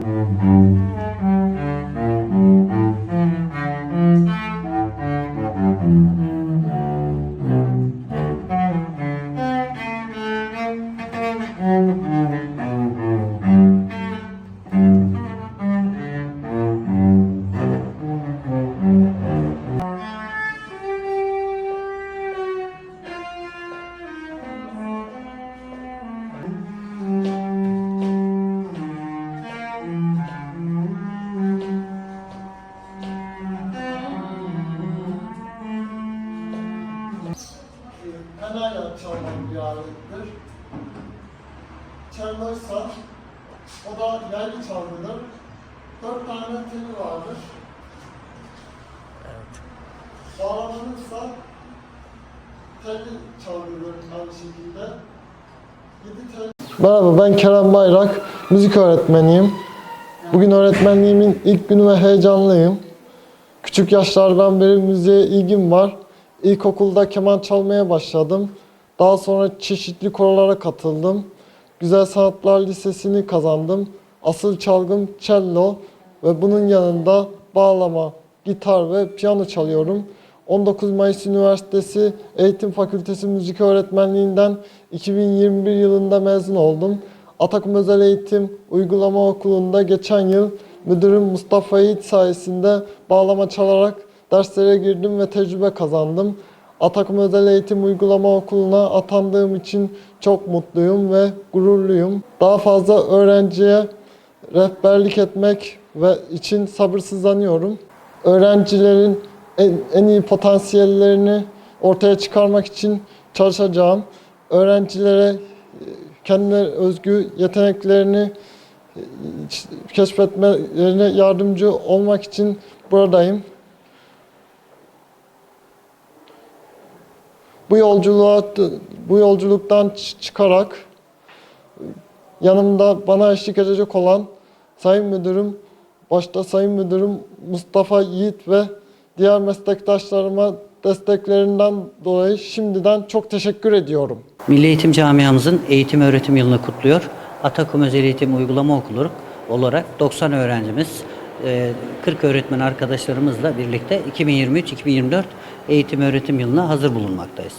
Mm-hmm. Çalınırsa o da yaylı çalgıdır. Dört tane teli vardır. Bağlanırsa telli çalgıdır aynı şekilde. Yedi tel... Merhaba ben Kerem Bayrak, müzik öğretmeniyim. Bugün öğretmenliğimin ilk günü ve heyecanlıyım. Küçük yaşlardan beri müziğe ilgim var. İlkokulda keman çalmaya başladım. Daha sonra çeşitli korolara katıldım. Güzel Sanatlar Lisesi'ni kazandım. Asıl çalgım cello ve bunun yanında bağlama, gitar ve piyano çalıyorum. 19 Mayıs Üniversitesi Eğitim Fakültesi Müzik Öğretmenliğinden 2021 yılında mezun oldum. Atakum Özel Eğitim Uygulama Okulu'nda geçen yıl müdürüm Mustafa Yiğit sayesinde bağlama çalarak derslere girdim ve tecrübe kazandım. Atakum Özel Eğitim Uygulama Okulu'na atandığım için çok mutluyum ve gururluyum. Daha fazla öğrenciye rehberlik etmek ve için sabırsızlanıyorum. Öğrencilerin en, en iyi potansiyellerini ortaya çıkarmak için çalışacağım. Öğrencilere e, kendileri özgü yeteneklerini e, keşfetmelerine yardımcı olmak için buradayım. Bu yolculuğa bu yolculuktan çıkarak yanımda bana eşlik edecek olan Sayın Müdürüm, başta Sayın Müdürüm Mustafa Yiğit ve diğer meslektaşlarıma desteklerinden dolayı şimdiden çok teşekkür ediyorum. Milli Eğitim Camiamızın eğitim öğretim yılını kutluyor. Atakum Özel Eğitim Uygulama Okulu olarak 90 öğrencimiz, e, 40 öğretmen arkadaşlarımızla birlikte 2023-2024 eğitim öğretim yılına hazır bulunmaktayız.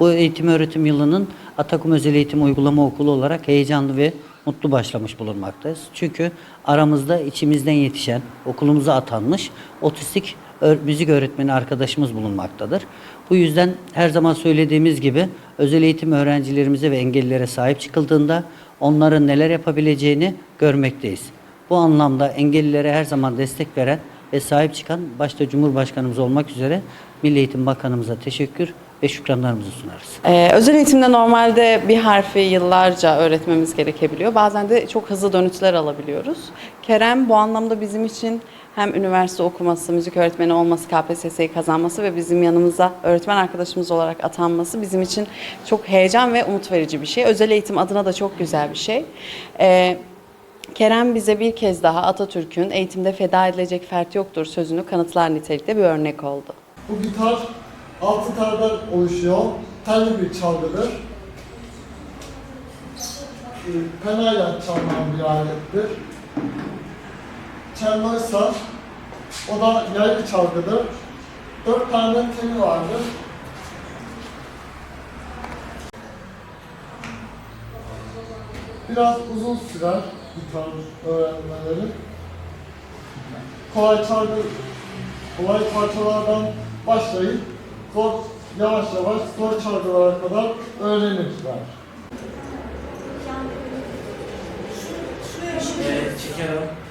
Bu eğitim öğretim yılının Atakum Özel Eğitim Uygulama Okulu olarak heyecanlı ve mutlu başlamış bulunmaktayız. Çünkü aramızda içimizden yetişen, okulumuza atanmış otistik müzik öğretmeni arkadaşımız bulunmaktadır. Bu yüzden her zaman söylediğimiz gibi özel eğitim öğrencilerimize ve engellilere sahip çıkıldığında onların neler yapabileceğini görmekteyiz. Bu anlamda engellilere her zaman destek veren ve sahip çıkan başta Cumhurbaşkanımız olmak üzere Milli Eğitim Bakanımıza teşekkür ve şükranlarımızı sunarız. Ee, özel eğitimde normalde bir harfi yıllarca öğretmemiz gerekebiliyor. Bazen de çok hızlı dönütler alabiliyoruz. Kerem bu anlamda bizim için hem üniversite okuması, müzik öğretmeni olması, KPSS'yi kazanması ve bizim yanımıza öğretmen arkadaşımız olarak atanması bizim için çok heyecan ve umut verici bir şey. Özel eğitim adına da çok güzel bir şey. Ee, Kerem bize bir kez daha Atatürk'ün eğitimde feda edilecek fert yoktur sözünü kanıtlar nitelikte bir örnek oldu. Bu gitar altı telden oluşuyor. Telli bir çalgıdır. Ee, Penayla çalınan bir alettir. Cello'ysa o da yaylı çalgıdır. Dört tane teli vardır. Biraz uzun sürer gitar öğrenmeleri. Kolay çalgı kolay parçalardan başlayıp zor, yavaş yavaş zor çalgılara kadar öğrenirler. Evet, çekelim. Herkes uyanık